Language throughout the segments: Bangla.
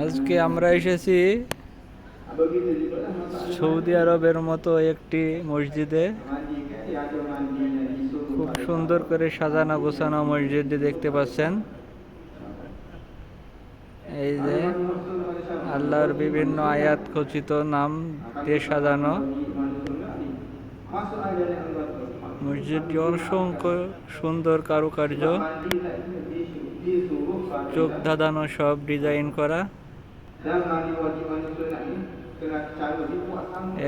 আজকে আমরা এসেছি সৌদি আরবের মতো একটি মসজিদে। খুব সুন্দর করে সাজানো গোছানো মসজিদটি দেখতে পাচ্ছেন। এই যে আল্লাহর বিভিন্ন আয়াত খচিত নাম দিয়ে সাজানো। মসজিদটি অসংখ্য সুন্দর কারুকার্য, চোখ ধাঁধানো সব ডিজাইন করা।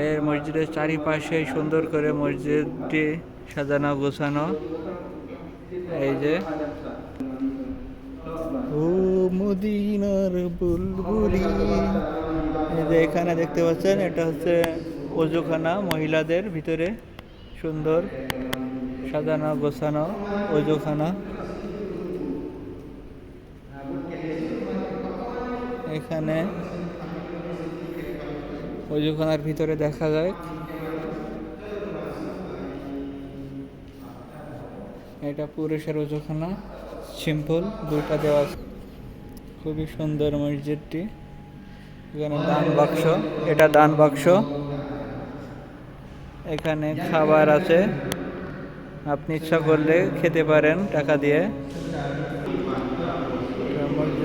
এর মসজিদের চারিপাশে সুন্দর করে মসজিদটি সাজানো গোছানো এই যে ও মদিনার বুলবুলি যে এখানে দেখতে পাচ্ছেন এটা হচ্ছে অজুখানা মহিলাদের ভিতরে সুন্দর সাজানো গোছানো অজুখানা এখানে। অজুখানার ভিতরে দেখা যায়। এটা পুরুষের অজুখানা সিম্পল, দুইটা দেওয়া খুবই সুন্দর মসজিদটি। এখানে দান বাক্স, এটা দান বাক্স। এখানে খাবার আছে। আপনি ইচ্ছা করলে খেতে পারেন টাকা দিয়ে।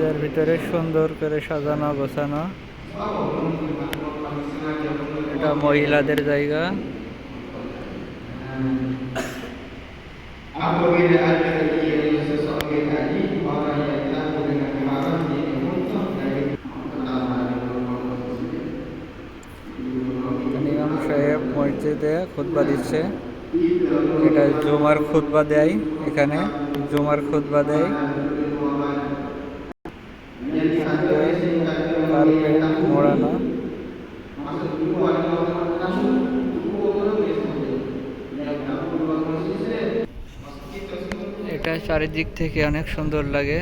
মসজিদের ভিতরে সুন্দর করে সাজানো, গোছানো। এটা মহিলাদের জায়গা। সাহেব মসজিদে খুতবা দিচ্ছে। এটা জুমার খুতবা দেয় এখানে। জুমার খুতবা দেয়। চারিদিক থেকে অনেক সুন্দর লাগে।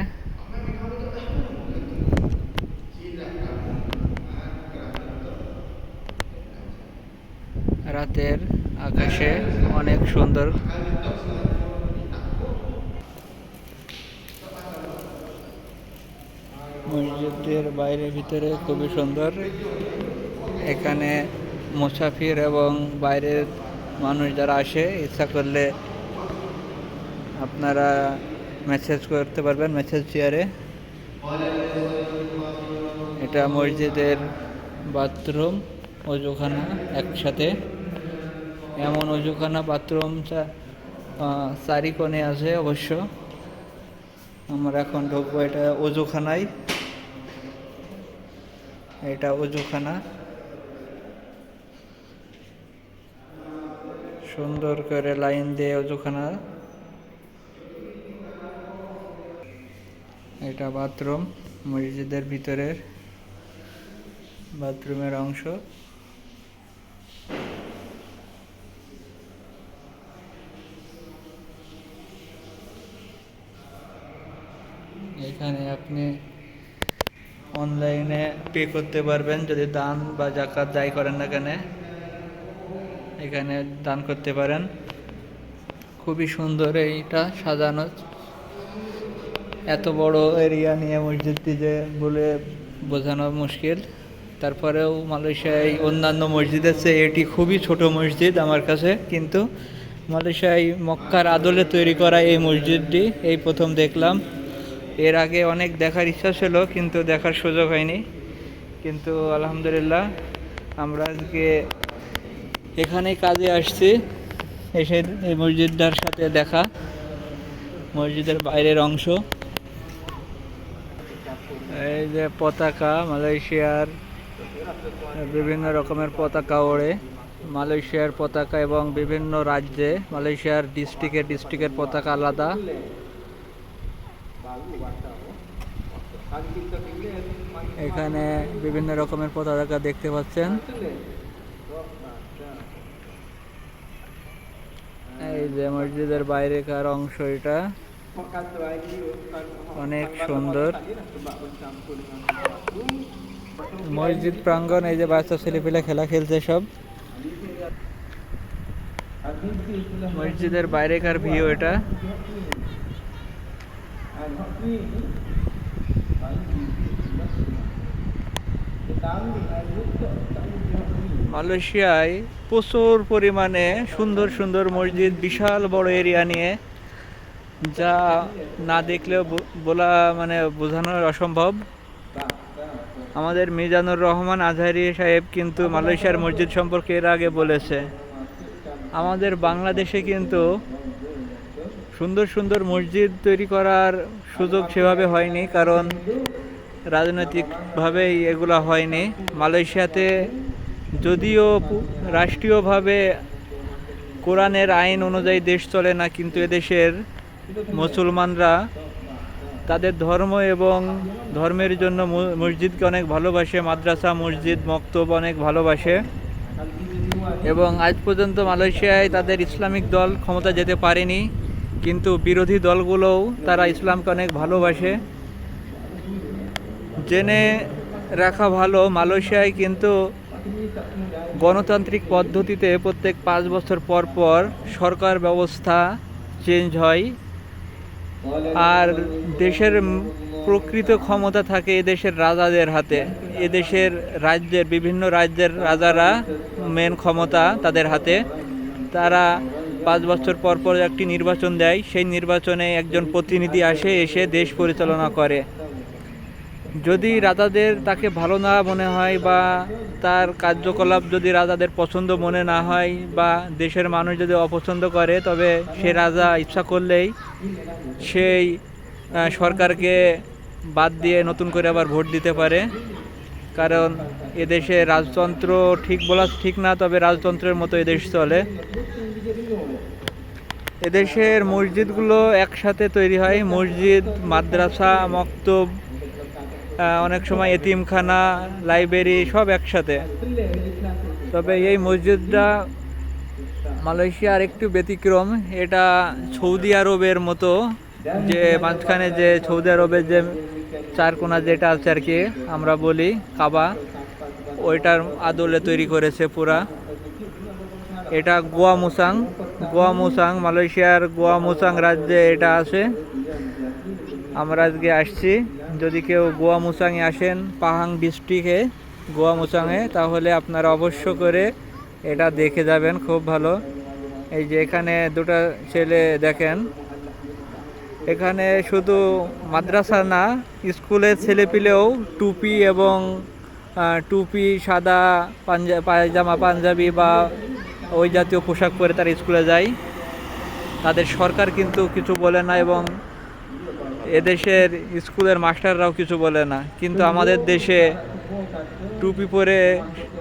রাতের আকাশে অনেক সুন্দর। মসজিদের বাইরে ভিতরে খুবই সুন্দর। এখানে মুসাফির এবং বাইরের মানুষ যারা আসে, ইচ্ছা করলে আপনারা মেসেজ করতে পারবেন মেসেজ চেয়ারে এটা মসজিদের বাথরুম অজুখানা একসাথে। এমন অজুখানা বাথরুম চারি কোণে আছে অবশ্য। আমরা এখন ঢুকবো এটা অজুখানায়। এটা অজুখানা। সুন্দর করে লাইন দিয়ে অজুখানা। এটা বাথরুম, মসজিদের ভিতরের বাথরুমের অংশ। এখানে আপনি অনলাইনে পে করতে পারবেন, যদি দান বা জাকাত যাই করেন না কেন, এখানে দান করতে পারেন। খুবই সুন্দর এইটা সাজানো। এত বড় এরিয়া নিয়ে মসজিদটি যে বলে বোঝানো মুশকিল। তারপরেও মালয়েশিয়ায় অন্যান্য মসজিদের চেয়ে এটি খুবই ছোট মসজিদ আমার কাছে। কিন্তু মালয়েশিয়ায় মক্কার আদলে তৈরি করা এই মসজিদটি, এই প্রথম দেখলাম। এর আগে অনেক দেখার ইচ্ছা ছিল, কিন্তু দেখার সুযোগ হয়নি। কিন্তু আলহামদুলিল্লাহ, আমরা আজকে এখানেই কাজে আসছি। এসে এই মসজিদটার সাথে দেখা, মসজিদের বাইরের অংশ। এই যে পতাকা, মালয়েশিয়ার বিভিন্ন রকমের পতাকা ওড়ে। মালয়েশিয়ার পতাকা এবং বিভিন্ন রাজ্যে মালয়েশিয়ার ডিস্ট্রিক্টের ডিস্ট্রিক্টের পতাকা আলাদা। এখানে বিভিন্ন রকমের পতাকা দেখতে পাচ্ছেন। এই যে মসজিদের বাইরেকার অংশ এটা। অনেক সুন্দর। মসজিদ প্রাঙ্গণ, এই যে বাচ্চা ছেলেপিলা খেলা খেলছে সব। মসজিদের বাইরেকার ভিউ এটা। মালয়েশিয়ায় প্রচুর পরিমাণে সুন্দর সুন্দর মসজিদ, বিশাল বড় এরিয়া নিয়ে। যা না দেখলেও বলা মানে বোঝানো অসম্ভব। আমাদের মিজানুর রহমান আজহারি সাহেব কিন্তু মালয়েশিয়ার মসজিদ সম্পর্কে এর আগে বলেছে। আমাদের বাংলাদেশে কিন্তু সুন্দর সুন্দর মসজিদ তৈরি করার সুযোগ সেভাবে হয়নি, কারণ রাজনৈতিকভাবেই এগুলো হয়নি। মালয়েশিয়াতে যদিও রাষ্ট্রীয়ভাবে কোরআনের আইন অনুযায়ী দেশ চলে না, কিন্তু এদেশের মুসলমানরা তাদের ধর্ম এবং ধর্মের জন্য মসজিদকে অনেক ভালোবাসে, মাদ্রাসা, মসজিদ, মক্তব অনেক ভালোবাসে এবং আজ পর্যন্ত মালয়েশিয়ায় তাদের ইসলামিক দল ক্ষমতা যেতে পারেনি, কিন্তু বিরোধী দলগুলোও তারা ইসলামকে অনেক ভালোবাসে। জেনে রাখা ভালো, মালয়েশিয়ায় কিন্তু গণতান্ত্রিক পদ্ধতিতে প্রত্যেক পাঁচ বছর পর পর সরকার ব্যবস্থা চেঞ্জ হয়। আর দেশের প্রকৃত ক্ষমতা থাকে এদেশের রাজাদের হাতে। এদেশের রাজ্যের, বিভিন্ন রাজ্যের রাজারা মেন ক্ষমতা তাদের হাতে। তারা পাঁচ বছর পর পর একটি নির্বাচন দেয়। সেই নির্বাচনে একজন প্রতিনিধি আসে, এসে দেশ পরিচালনা করে। যদি রাজাদের তাকে ভালো না মনে হয় বা তার কার্যকলাপ যদি রাজাদের পছন্দ মনে না হয় বা দেশের মানুষ যদি অপছন্দ করে, তবে সে রাজা ইচ্ছা করলেই সেই সরকারকে বাদ দিয়ে নতুন করে আবার ভোট দিতে পারে। কারণ এদেশে রাজতন্ত্র ঠিক বলা ঠিক না, তবে রাজতন্ত্রের মতো এদেশ চলে। এদেশের মসজিদগুলো একসাথে তৈরি হয়। মসজিদ, মাদ্রাসা, মক্তব অনেক সময় এতিমখানা, লাইব্রেরি সব একসাথে। তবে এই মসজিদটা মালয়েশিয়ার একটু ব্যতিক্রম। এটা সৌদি আরবের মতো, যে মাঝখানে যে সৌদি আরবের যে চারকোনা যেটা আছে আর কি, আমরা বলি কাবা, ওইটার আদলে তৈরি করেছে পুরা। এটা গোয়া মুসাং গোয়া মুসাং মালয়েশিয়ার গোয়া মুসাং রাজ্যে এটা আছে। আমরা আজকে আসছি। যদি কেউ গোয়া মুসাংয়ে আসেন, পাহাং ডিস্ট্রিক্টে গোয়া মুসাংয়ে তাহলে আপনারা অবশ্য করে এটা দেখে যাবেন, খুব ভালো। এই যে এখানে দুটো ছেলে দেখেন। এখানে শুধু মাদ্রাসা না, স্কুলের ছেলেপিলেও টুপি এবং টুপি, সাদা পাঞ্জা, পায়জামা, পাঞ্জাবি বা ওই জাতীয় পোশাক পরে তারা স্কুলে যায়। তাদের সরকার কিন্তু কিছু বলে না এবং এদেশের স্কুলের মাস্টাররাও কিছু বলে না। কিন্তু আমাদের দেশে টুপি পরে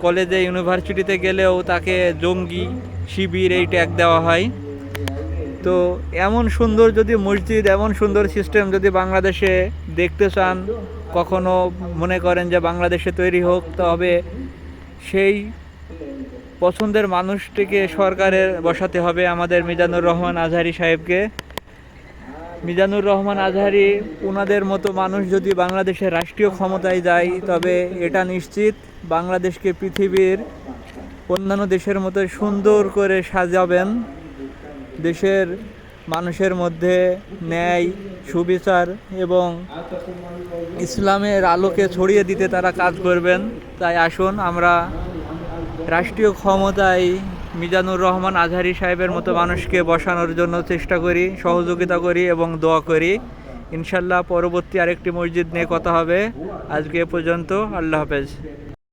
কলেজে ইউনিভার্সিটিতে গেলেও তাকে জঙ্গি, শিবির এই ট্যাগ দেওয়া হয়। তো এমন সুন্দর যদি মসজিদ, এমন সুন্দর সিস্টেম যদি বাংলাদেশে দেখতে চান, কখনো মনে করেন যে বাংলাদেশে তৈরি হোক, তবে সেই পছন্দের মানুষটিকে সরকারের বসাতে হবে আমাদের মিজানুর রহমান আজহারি সাহেবকে। মিজানুর রহমান আজহারি ওনাদের মতো মানুষ যদি বাংলাদেশের রাষ্ট্রীয় ক্ষমতায় যায়, তবে এটা নিশ্চিত বাংলাদেশকে পৃথিবীর অন্যান্য দেশের মতো সুন্দর করে সাজাবেন। দেশের মানুষের মধ্যে ন্যায়, সুবিচার এবং ইসলামের আলোকে ছড়িয়ে দিতে তারা কাজ করবেন। তাই আসুন, আমরা রাষ্ট্রীয় ক্ষমতায় মিজানুর রহমান আজহারি সাহেবের মতো মানুষকে বসানোর জন্য চেষ্টা করি, সহযোগিতা করি এবং দোয়া করি। ইনশাল্লাহ পরবর্তী আরেকটি মসজিদ নিয়ে কথা হবে। আজকে এ পর্যন্ত, আল্লাহ হাফেজ।